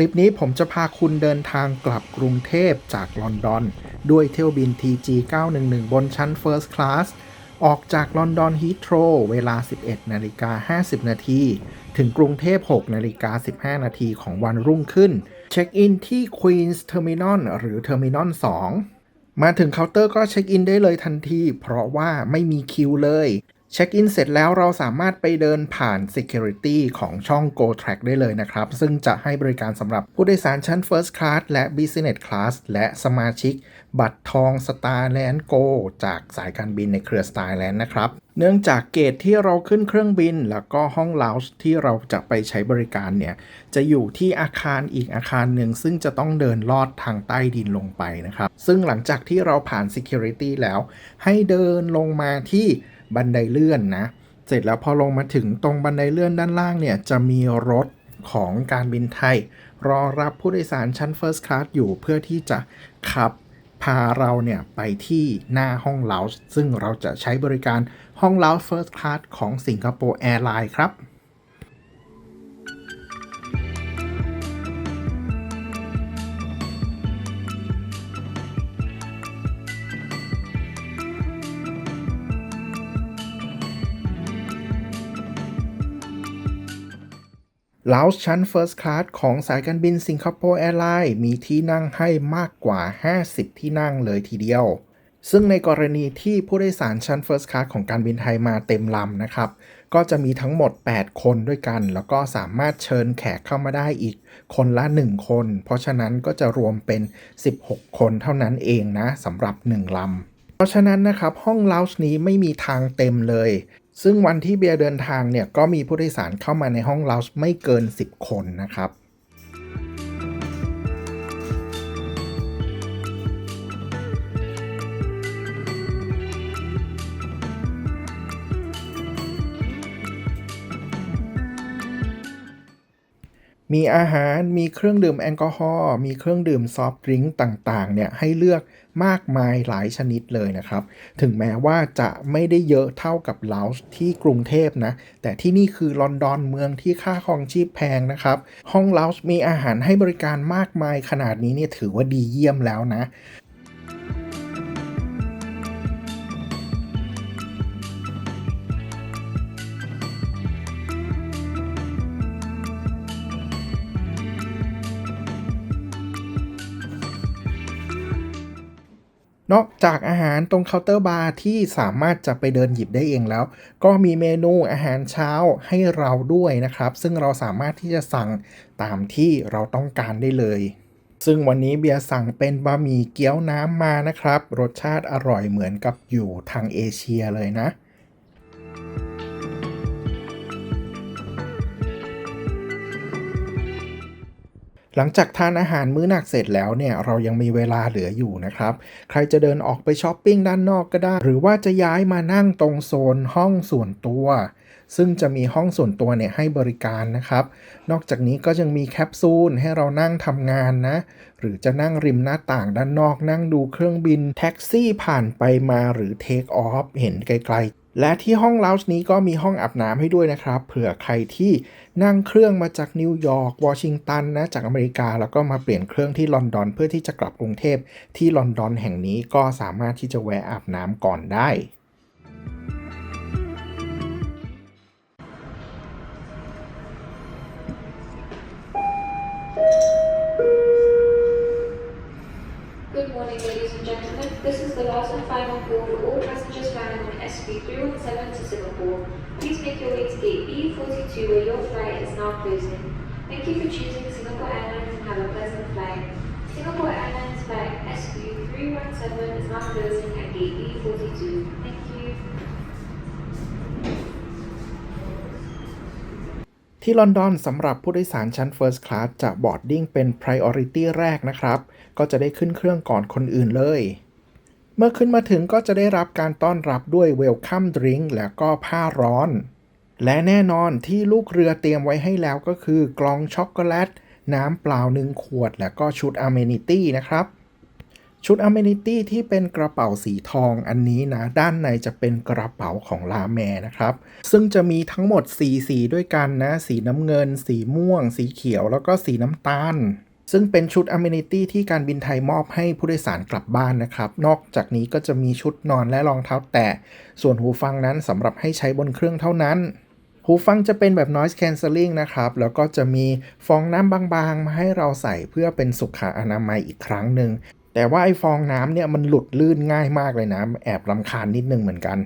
ลิปนี้ผมจะพาคุณเดินทางกลับกรุงเทพจากลอนดอน ด้วยเที่ยวบิน TG 911 บนชั้น First Class ออกจากลอนดอนฮีทโ r รเวลา 11นาฬิกา50 นาที ถึงกรุงเทพ 6นาฬิกา15 นาทีของวันรุ่งขึ้น เช็คอินที่ Queen's Terminal หรือ Terminal 2 มาถึงเคาน์เตอร์ก็เช็คอินได้เลยทันที เพราะว่าไม่มีคิวเลย เช็คอินเสร็จแล้วเราสามารถไปเดินผ่าน Security ของช่อง Go Track ได้เลยนะครับ ซึ่งจะให้บริการสำหรับผู้โดยสารชั้น First Class และ Business Class และสมาชิก บัตรทอง Starland Go จากสายการบินในเครือ Starland นะครับ เนื่องจากเกตที่เราขึ้นเครื่องบิน แล้วก็ห้อง lounge ที่เราจะไปใช้บริการเนี่ย จะอยู่ที่อาคารอีกอาคารหนึ่ง ซึ่งจะต้องเดินลอดทางใต้ดินลงไปนะครับ ซึ่งหลังจากที่เราผ่าน Security แล้ว ให้เดินลงมาที่ บันไดเลื่อนนะ เสร็จแล้วพอลงมาถึงตรงบันไดเลื่อนด้านล่างเนี่ยจะมีรถของการบินไทย รอรับผู้โดยสารชั้น First Class อยู่เพื่อที่จะขับพาเราเนี่ยไปที่หน้าห้องเลาส์ซึ่งเราจะใช้บริการห้องเลาส์ First Class ของสิงคโปร์แอร์ไลน์ครับ ลาวชั้น First Class ของสายการบินสิงคโปร์แอร์ไลน์มีที่นั่งให้มากกว่า 50 ที่นั่งเลยทีเดียว ซึ่งในกรณีที่ผู้โดยสารชั้น First Class ของการบินไทยมาเต็มลำนะครับ ก็จะมีทั้งหมด 8 คนด้วยกัน แล้วก็สามารถเชิญแขกเข้ามาได้อีก คนละ 1 คน เพราะฉะนั้นก็จะรวมเป็น 16 คนเท่านั้นเองนะสำหรับ 1ลำเพราะฉะนั้นนะครับห้องลาวช์นี้ไม่มีทางเต็มเลย ซึ่งวันที่เบียร์เดินทางเนี่ยก็มีผู้โดยสารเข้ามาในห้องเราไม่เกิน 10 คนนะครับ มีอาหารมีเครื่องดื่มแอลกอฮอล์มีเครื่องดื่มซอฟต์ดริงก์ต่างๆเนี่ยให้เลือกมากมายหลายชนิดเลยนะครับ ถึงแม้ว่าจะไม่ได้เยอะเท่ากับลาวส์ที่กรุงเทพนะ แต่ที่นี่คือลอนดอนเมืองที่ค่าครองชีพแพงนะครับ ห้องลาวส์มีอาหารให้บริการมากมายขนาดนี้เนี่ยถือว่าดีเยี่ยมแล้วนะ นอกจากอาหารตรงเคาน์เตอร์บาร์ที่สามารถจะไปเดินหยิบได้เองแล้ว ก็มีเมนูอาหารเช้าให้เราด้วยนะครับ ซึ่งเราสามารถที่จะสั่งตามที่เราต้องการได้เลย ซึ่งวันนี้เบียร์สั่งเป็นบะหมี่เกี๊ยวน้ำมานะครับ รสชาติอร่อยเหมือนกับอยู่ทางเอเชียเลยนะ หลังจากทานอาหารมื้อหนักเสร็จแล้วเนี่ยเรายังมีเวลาเหลืออยู่นะครับ ใครจะเดินออกไปช้อปปิ้งด้านนอกก็ได้ หรือว่าจะย้ายมานั่งตรงโซนห้องส่วนตัว ซึ่งจะมีห้องส่วนตัวเนี่ยให้บริการนะครับ นอกจากนี้ก็ยังมีแคปซูลให้เรานั่งทำงานนะ หรือจะนั่งริมหน้าต่างด้านนอกนั่งดูเครื่องบินแท็กซี่ผ่านไปมาหรือเทคออฟเห็นไกล และที่ห้องลาวช์นี้ก็มีห้องอาบน้ำให้ด้วยนะครับ เผื่อใครที่นั่งเครื่องมาจากนิวยอร์กวอชิงตันนะจากอเมริกา แล้วก็มาเปลี่ยนเครื่องที่ลอนดอน เพื่อที่จะกลับกรุงเทพที่ลอนดอนแห่งนี้ก็สามารถที่จะแวะอาบน้ำก่อนได้ Good morning, ladies and gentlemen. This is the last and final call. SQ317 to Singapore. Please make your way to gate B42 where your flight is now closing. Thank you for choosing Singapore Airlines and have a pleasant flight. Singapore Airlines flight SQ317 is now closing at gate B42. Thank you. ที่ลอนดอนสำหรับผู้โดยสารชั้น First Class จะบอร์ดดิ้งเป็น Priority แรกนะครับ ก็จะได้ขึ้นเครื่องก่อนคนอื่นเลย มื่อขึ้นมาถึงก็จะได้รับการต้อนรับด้วย Welcome Drink แล้วก็ผ้าร้อน และแน่นอนที่ลูกเรือเตรียมไว้ให้แล้วก็คือกล่องช็อกโกแลต น้ำเปล่าหนึ่งขวด แล้วก็ชุด Amenity นะครับ ชุด Amenity ที่เป็นกระเป๋าสีทองอันนี้นะ ด้านในจะเป็นกระเป๋าของลาแมนะครับ ซึ่งจะมีทั้งหมด 4 สีด้วยกันนะ สีน้ำเงิน สีม่วง สีเขียวแล้วก็สีน้ำตาล ซึ่งเป็นชุด Amenity ที่การบินไทยมอบให้ผู้โดยสารกลับบ้านนะครับ นอกจากนี้ก็จะมีชุดนอนและรองเท้าแตะ ส่วนหูฟังนั้นสำหรับให้ใช้บนเครื่องเท่านั้น หูฟังจะเป็นแบบ noise cancelling นะครับ แล้วก็จะมีฟองน้ำบางๆ มาให้เราใส่เพื่อเป็นสุขอนามัยอีกครั้งหนึ่ง แต่ว่าไอ้ฟองน้ำเนี่ยมันหลุดลื่นง่ายมากเลยนะ แอบรำคาญนิดนึงเหมือนกัน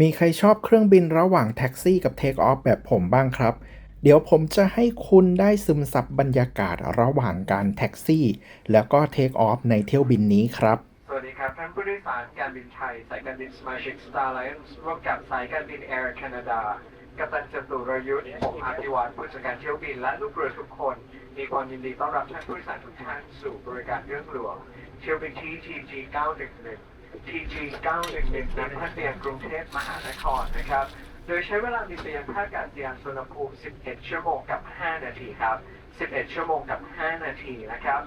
มีใครชอบเครื่องบินระหว่างแท็กซี่กับเทคออฟแบบผมบ้างครับ เดี๋ยวผมจะให้คุณได้ซึมซับบรรยากาศระหว่างการแท็กซี่ แล้วก็เทคออฟในเที่ยวบินนี้ครับ สวัสดีครับ ท่านผู้โดยสารการบินไทย สายการบินสมาชิก Star Alliance ร่วมกับสายการบิน Air Canada กัปตันจตุรยุทธ์ผมอภิวัตผู้จัดการเที่ยวบินและลูกเรือทุกคน มีความยินดีต้อนรับท่านผู้โดยสารทุกท่านสู่บริการเรื่องหลวงเที่ยวบินที่ TG 911 TG 911นั้นท่านไปยังกรุงเทพมหานครนะครับ โดยใช้เวลาบินไปยังท่าอากาศยานสุวรรณภูมิ 11 ชั่วโมงกับ 5 นาทีครับ 11 ชั่วโมงกับ 5 นาทีนะครับ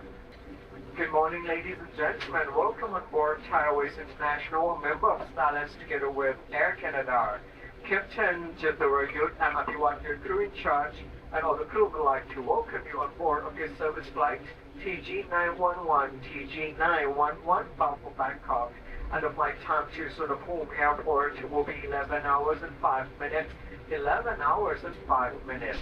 Good morning, ladies and gentlemen. Welcome on board Thai Airways International, a member of Starlines together with Air Canada. Captain Jatarayut and Apiwan, your crew in charge, and all the crew would like to welcome you on board of your service flight TG911, TG911, bound for Bangkok. And the flight time to Suvarnabhumi Airport it will be 11 hours and 5 minutes. 11 hours and 5 minutes.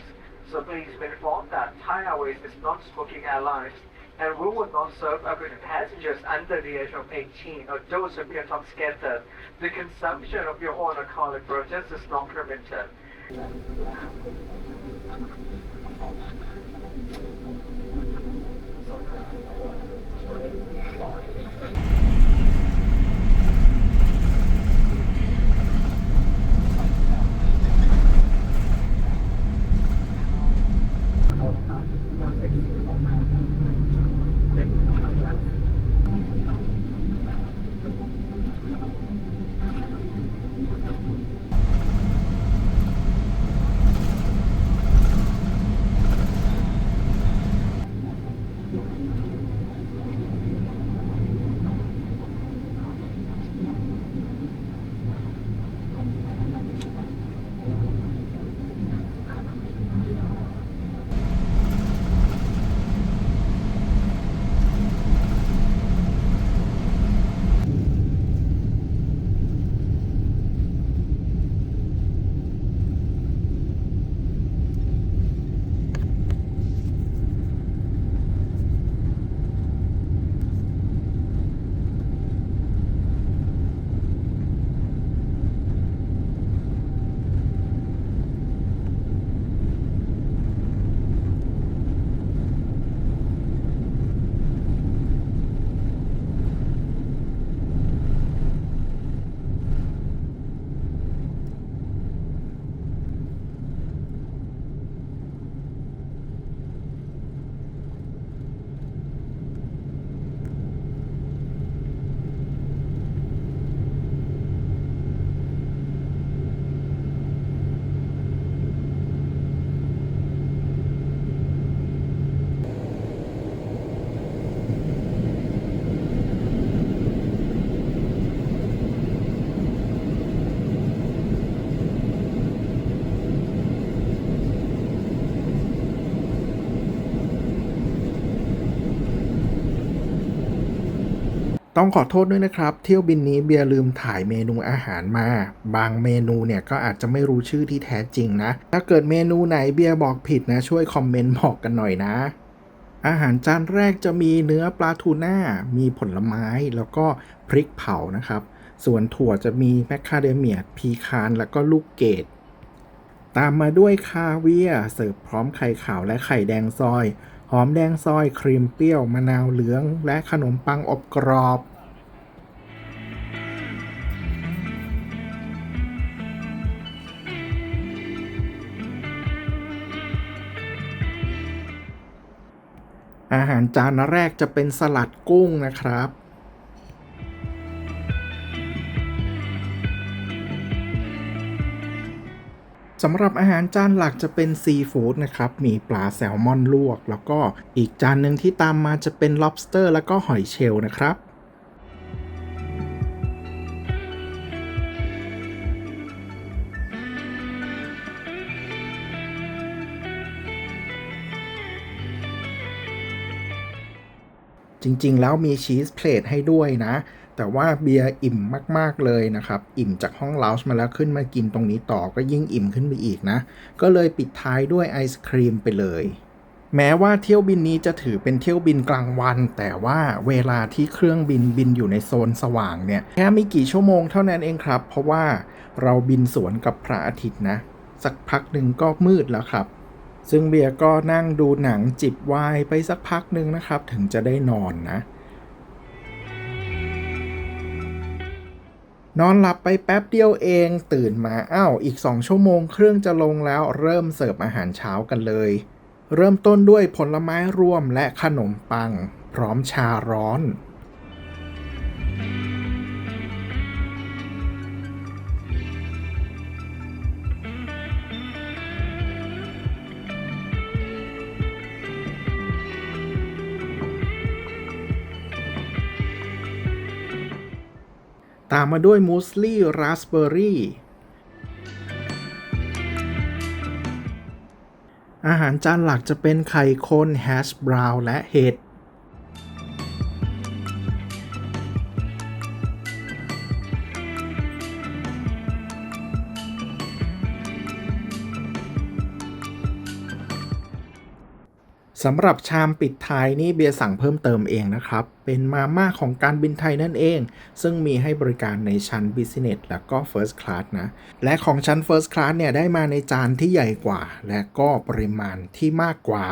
So please be informed that Thai Airways is not smoking airlines and we will not serve African passengers under the age of 18 or those who are intoxicated. The consumption of your own alcoholic beverages is not permitted. ต้องขอโทษด้วยนะครับ เที่ยวบินนี้เบียร์ลืมถ่ายเมนูอาหารมา บางเมนูเนี่ยก็อาจจะไม่รู้ชื่อที่แท้จริงนะ ถ้าเกิดเมนูไหนเบียร์บอกผิดนะ ช่วยคอมเมนต์บอกกันหน่อยนะ อาหารจานแรกจะมีเนื้อปลาทูน่า มีผลไม้แล้วก็พริกเผานะครับ ส่วนถั่วจะมีแมคคาเดเมียพีคาน แล้วก็ลูกเกดตามมาด้วยคาเวียเสิร์ฟพร้อมไข่ขาวและไข่แดงซอย อมแดงซอยครีมเปรี้ยวมะนาวเหลือง และขนมปังอบกรอบอาหารจานแรกจะเป็นสลัดกุ้งนะครับ สำหรับอาหารจานหลักจะเป็นซีฟู้ดนะครับ มีปลาแซลมอนลวก แล้วก็อีกจานหนึ่งที่ตามมาจะเป็น lobster แล้วก็หอยเชลล์นะครับ จริงๆ แล้วมีชีสเพลทให้ด้วยนะ แต่ว่าเบียร์อิ่มมากๆเลยนะครับ อิ่มจากห้องลาวช์มาแล้วขึ้นมากินตรงนี้ต่อก็ยิ่งอิ่มขึ้นไปอีกนะ ก็เลยปิดท้ายด้วยไอศครีมไปเลยแม้ว่าเที่ยวบินนี้จะถือเป็นเที่ยวบินกลางวัน แต่ว่าเวลาที่เครื่องบินบินอยู่ในโซนสว่างเนี่ยแค่ไม่กี่ชั่วโมงเท่านั้นเองครับ เพราะว่าเราบินสวนกับพระอาทิตย์นะ สักพักหนึ่งก็มืดแล้วครับ ซึ่งเบียร์ก็นั่งดูหนังจิบไวน์ไปสักพักหนึ่งนะครับ ถึงจะได้นอนนะ นอนหลับไปแป๊บเดียวเองตื่นมาอ้าวอีก 2 ชั่วโมงเครื่องจะลงแล้วเริ่มเสิร์ฟอาหารเช้ากันเลย เริ่มต้นด้วยผลไม้รวมและขนมปัง พร้อมชาร้อน ตามมาด้วยมูสลี่ราสเบอร์รี่อาหารจานหลักจะเป็นไข่คนแฮชบราวน์และเห็ด สำหรับชามปิดท้ายนี่เบียร์สั่งเพิ่มเติมเองนะครับ เป็นมาม่าของการบินไทยนั่นเอง ซึ่งมีให้บริการในชั้น Business แล้วก็ First Class นะ และของชั้น First Class เนี่ยได้มาในจานที่ใหญ่กว่า และก็ปริมาณที่มากกว่า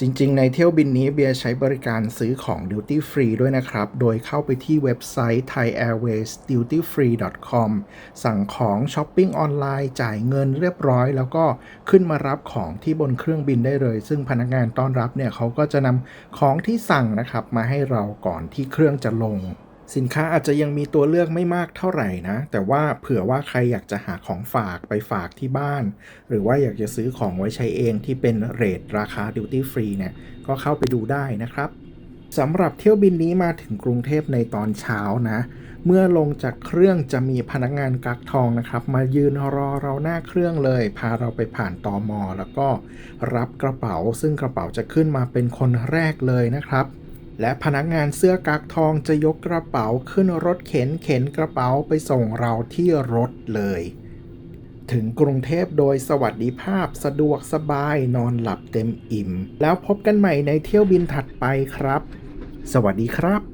จริงๆ ในเที่ยวบินนี้เบียร์ใช้บริการซื้อของ Duty Free ด้วยนะครับ โดยเข้าไปที่เว็บไซต์ thaiairwaysdutyfree.com สั่งของช้อปปิ้งออนไลน์จ่ายเงินเรียบร้อย แล้วก็ขึ้นมารับของที่บนเครื่องบินได้เลย ซึ่งพนักงานต้อนรับเนี่ยเขาก็จะนำของที่สั่งนะครับมาให้เราก่อนที่เครื่องจะลง สินค้าอาจจะยังมีตัวเลือกไม่มากเท่าไหร่นะ แต่ว่าเผื่อว่าใครอยากจะหาของฝากไปฝากที่บ้าน หรือว่าอยากจะซื้อของไว้ใช้เองที่เป็นเรทราคาดิวตี้ฟรีเนี่ยก็เข้าไปดูได้นะครับสำหรับเที่ยวบินนี้มาถึงกรุงเทพในตอนเช้านะ เมื่อลงจากเครื่องจะมีพนักงานกักทองนะครับ มายืนรอเราหน้าเครื่องเลย พาเราไปผ่านตอมอแล้วก็รับกระเป๋า ซึ่งกระเป๋าจะขึ้นมาเป็นคนแรกเลยนะครับ และพนักงานเสื้อกักทองจะยกกระเป๋าขึ้นรถเข็นเข็นกระเป๋าไปส่งเราที่รถเลย ถึงกรุงเทพโดยสวัสดิภาพสะดวกสบายนอนหลับเต็มอิ่ม แล้วพบกันใหม่ในเที่ยวบินถัดไปครับ สวัสดีครับ